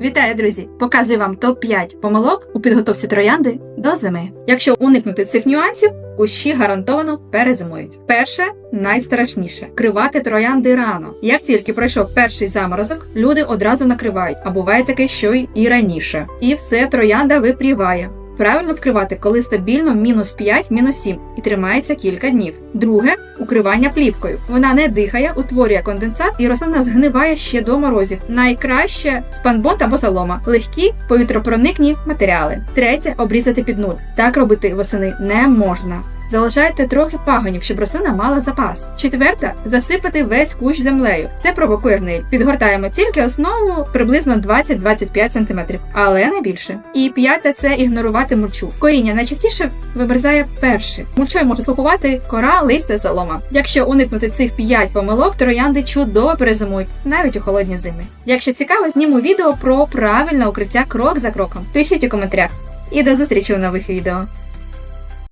Вітаю, друзі! Показую вам топ-5 помилок у підготовці троянди до зими. Якщо уникнути цих нюансів, кущі гарантовано перезимують. Перше найстрашніше кривати троянди рано. Як тільки пройшов перший заморозок, люди одразу накривають, а буває таке, що й і раніше. І все троянда випріває. Правильно вкривати, коли стабільно мінус 5, мінус 7 і тримається кілька днів. Друге укривання плівкою. Вона не дихає, утворює конденсат і рослина згниває ще до морозів. Найкраще спанбонт або солома, легкі повітропроникні матеріали. Третє обрізати під нуль. Так робити восени не можна. Залишайте трохи пагонів, щоб рослина мала запас. Четверте засипати весь кущ землею. Це провокує гниль. Підгортаємо тільки основу приблизно 20-25 см, але не більше. І п'яте це ігнорувати мульчу. Коріння найчастіше вимерзає перше. Мульчою може слухувати кора, листя, солома. Якщо уникнути цих 5 помилок, троянди чудово перезимують, навіть у холодні зими. Якщо цікаво, зніму відео про правильне укриття крок за кроком. Пишіть у коментарях. І до зустрічі у нових відео.